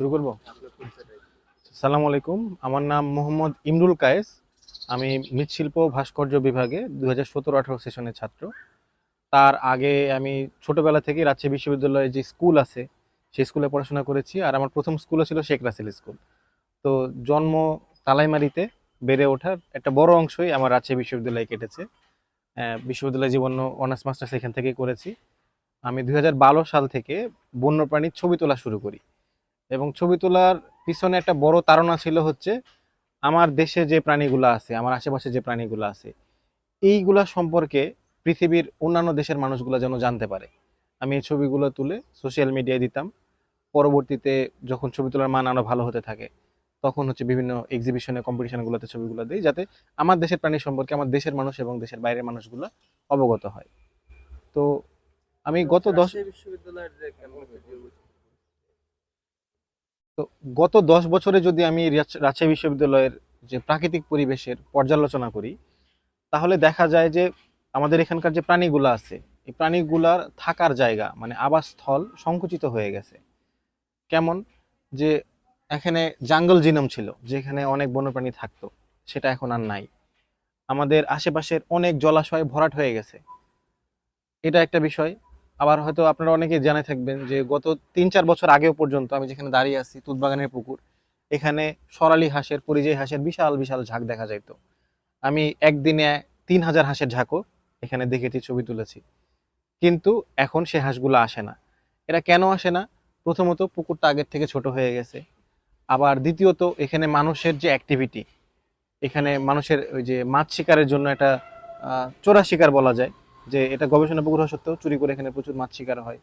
শুরু করব? সালাম আলাইকুম। আমার নাম মোহাম্মদ ইমরুল কায়েস। আমি মৃৎশিল্প ভাস্কর্য বিভাগে দু হাজার সতেরো আঠারো সেশনের ছাত্র। তার আগে আমি ছোটবেলা থেকে রাজশাহী বিশ্ববিদ্যালয়ে যে স্কুল আছে, সেই স্কুলে পড়াশোনা করেছি। আর আমার প্রথম স্কুলও ছিল শেখ রাসেল স্কুল। তো জন্ম তালাইমারিতে বেড়ে ওঠার একটা বড় অংশই আমার রাজশাহী বিশ্ববিদ্যালয়ে কেটেছে। বিশ্ববিদ্যালয় জীবন অনার্স মাস্টার্স এখান থেকেই করেছি। আমি দু হাজার বারো সাল থেকে বন্যপ্রাণীর ছবি তোলা শুরু করি। এবং ছবি তোলার পিছনে একটা বড় তাড়না ছিল হচ্ছে আমার দেশে যে প্রাণীগুলো আছে, আমার আশেপাশে যে প্রাণীগুলো আছে, এইগুলা সম্পর্কে পৃথিবীর অন্যান্য দেশের মানুষগুলো যেন জানতে পারে। আমি এই ছবিগুলো তুলে সোশ্যাল মিডিয়ায় দিতাম। পরবর্তীতে যখন ছবি তোলার মান আরও ভালো হতে থাকে, তখন হচ্ছে বিভিন্ন এক্সিবিশনে কম্পিটিশনগুলোতে ছবিগুলো দিই, যাতে আমার দেশের প্রাণী সম্পর্কে আমার দেশের মানুষ এবং দেশের বাইরের মানুষগুলো অবগত হয়। তো আমি গত দশ বিশ্ববিদ্যালয়ের তো গত দশ বছরে যদি আমি রাজশাহী বিশ্ববিদ্যালয়ের যে প্রাকৃতিক পরিবেশের পর্যালোচনা করি, তাহলে দেখা যায় যে আমাদের এখানকার যে প্রাণীগুলো আছে, এই প্রাণীগুলার থাকার জায়গা মানে আবাসস্থল সংকুচিত হয়ে গেছে। কেমন? যে এখানে জাঙ্গল জিনম ছিল, যেখানে অনেক বন্যপ্রাণী থাকতো, সেটা এখন আর নাই। আমাদের আশেপাশের অনেক জলাশয় ভরাট হয়ে গেছে। এটা একটা বিষয়। আবার হয়তো আপনারা অনেকে জেনে থাকবেন যে গত তিন চার বছর আগেও পর্যন্ত আমি যেখানে দাঁড়িয়ে আছি, তুতবাগানের পুকুর, এখানে সরালি হাঁসের, পরিযায়ী হাঁসের বিশাল বিশাল ঝাঁক দেখা যাইত। আমি একদিনে তিন হাজার হাঁসের ঝাঁকও এখানে দেখেছি, ছবি তুলেছি। কিন্তু এখন সে হাঁসগুলো আসে না। এরা কেন আসে না? প্রথমত পুকুরটা আগের থেকে ছোট হয়ে গেছে। আবার দ্বিতীয়ত, এখানে মানুষের যে অ্যাক্টিভিটি এখানে মানুষের ওই যে মাছ শিকারের জন্য একটা চোরা শিকার বলা যায় যে এটা গবেষণা হওয়া সত্ত্বেও চুরি করে এখানে প্রচুর মাছ শিকার হয়।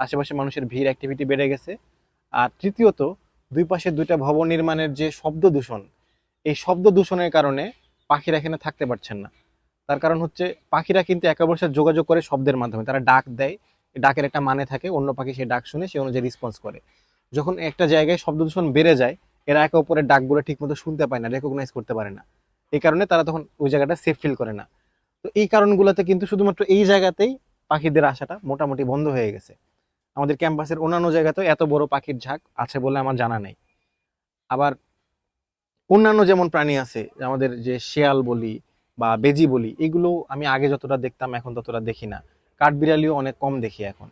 আশেপাশে মানুষের ভিড় অ্যাক্টিভিটি বেড়ে গেছে। আর তৃতীয়ত, দুই পাশে দুইটা ভবন নির্মাণের যে শব্দ দূষণ, এই শব্দ দূষণের কারণে পাখিরা এখানে থাকতে পারছেন না। তার কারণ হচ্ছে, পাখিরা কিন্তু একে অপরের সাথে যোগাযোগ করে শব্দের মাধ্যমে। তারা ডাক দেয় ডাকের একটা মানে থাকে, অন্য পাখি সেই ডাক শুনে, সে অনুযায়ী রেসপন্স করে। যখন একটা জায়গায় শব্দ দূষণ বেড়ে যায়, এরা একে অপরের ডাকগুলো ঠিকমতো শুনতে পায় না রেকগনাইজ করতে পারে না। এই কারণে তারা তখন ওই জায়গাটা সেফ ফিল করে না। তো এই কারণগুলোতে কিন্তু শুধুমাত্র এই জায়গাতেই পাখিদের আসাটা মোটামুটি বন্ধ হয়ে গেছে। আমাদের ক্যাম্পাসের অন্যান্য জায়গাতেও এত বড় পাখির ঝাঁক আছে বলে আমার জানা নেই। আবার অন্যান্য যেমন প্রাণী আছে, আমাদের যে শেয়াল বলি বা বেজি বলি, এগুলো আমি আগে যতটা দেখতাম এখন ততটা দেখি না। কাঠবিড়ালিও অনেক কম দেখি এখন।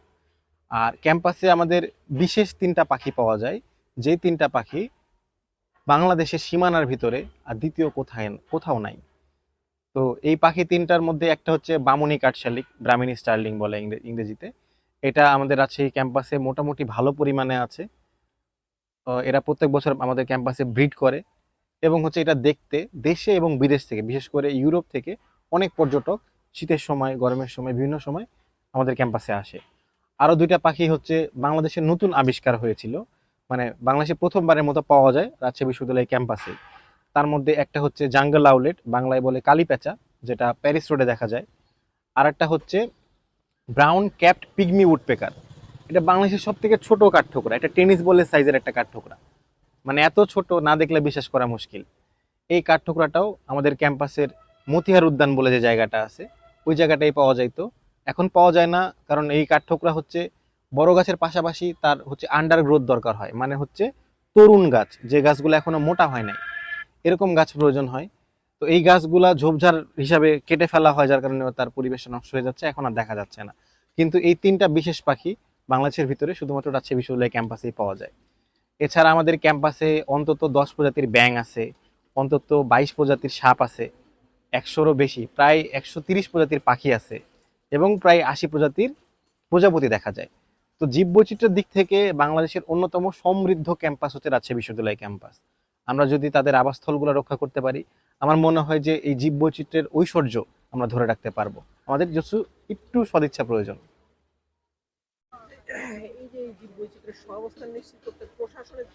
আর ক্যাম্পাসে আমাদের বিশেষ তিনটা পাখি পাওয়া যায়। যে তিনটা পাখি বাংলাদেশের সীমানার ভিতরে আর দ্বিতীয় কোথায়, কোথাও নাই। তো এই পাখি তিনটার মধ্যে একটা হচ্ছে বামুনি কাঠশালিক ব্রাহ্মিনী স্টার্লিং বলে ইংরে- ইংরেজিতে। এটা আমাদের রাজশাহী ক্যাম্পাসে মোটামুটি ভালো পরিমাণে আছে। এরা প্রত্যেক বছর আমাদের ক্যাম্পাসে ব্রিড করে এবং হচ্ছে এটা দেখতে দেশে এবং বিদেশ থেকে, বিশেষ করে ইউরোপ থেকে অনেক পর্যটক শীতের সময়, গরমের সময়, বিভিন্ন সময় আমাদের ক্যাম্পাসে আসে। আরও দুইটা পাখি হচ্ছে বাংলাদেশের নতুন আবিষ্কার হয়েছিল। মানে বাংলাদেশে প্রথমবারের মতো পাওয়া যায় রাজশাহী বিশ্ববিদ্যালয় ক্যাম্পাসে। তার মধ্যে একটা হচ্ছে জাঙ্গল আউলেট, বাংলায় বলে কালীপেঁচা যেটা প্যারিস রোডে দেখা যায়। আর একটা হচ্ছে ব্রাউন ক্যাপড পিগমি উডপেকার। এটা বাংলাদেশের সব থেকে ছোটো কাঠঠোকরা, এটা টেনিস বলের সাইজের একটা কাঠঠোকরা। মানে এত ছোট, না দেখলে বিশ্বাস করা মুশকিল। এই কাঠঠোকরাটাও আমাদের ক্যাম্পাসের মতিহার উদ্যান বলে যে জায়গাটা আছে, ওই জায়গাটাই পাওয়া যাইতো এখন পাওয়া যায় না, কারণ এই কাঠঠোকরা হচ্ছে বড় গাছের পাশাপাশি তার হচ্ছে আন্ডার গ্রোথ দরকার হয়। মানে হচ্ছে তরুণ গাছ, যে গাছগুলো এখনও মোটা হয় নাই। এরকম গাছ প্রয়োজন হয়। তো এই গাছগুলা ঝোপঝাড় হিসাবে কেটে ফেলা হয়, যার কারণে তার পরিবেশ নষ্ট হয়ে যাচ্ছে, এখন আর দেখা যাচ্ছে না। কিন্তু এই তিনটা বিশেষ পাখি বাংলাদেশের ভিতরে শুধুমাত্র রাজশাহী বিশ্ববিদ্যালয় ক্যাম্পাসেই পাওয়া যায়। এছাড়া আমাদের ক্যাম্পাসে অন্তত দশ প্রজাতির ব্যাং আছে, অন্তত বাইশ প্রজাতির সাপ আছে, একশোরও বেশি, প্রায় একশো তিরিশ প্রজাতির পাখি আছে এবং প্রায় আশি প্রজাতির প্রজাপতি দেখা যায়। তো জীববৈচিত্র্যের দিক থেকে বাংলাদেশের অন্যতম সমৃদ্ধ ক্যাম্পাস হচ্ছে রাজশাহী বিশ্ববিদ্যালয় ক্যাম্পাস। আমরা যদি তাদের আবাসস্থলগুলো রক্ষা করতে পারি, আমার মনে হয় যে এই জীববৈচিত্র্যের ঐশ্বর্য আমরা ধরে রাখতে পারব। আমাদের যশু একটু সদিচ্ছা প্রয়োজন। এই যে এই জীব বৈচিত্র্যের সহাবস্থান নিশ্চিত করতে প্রশাসনের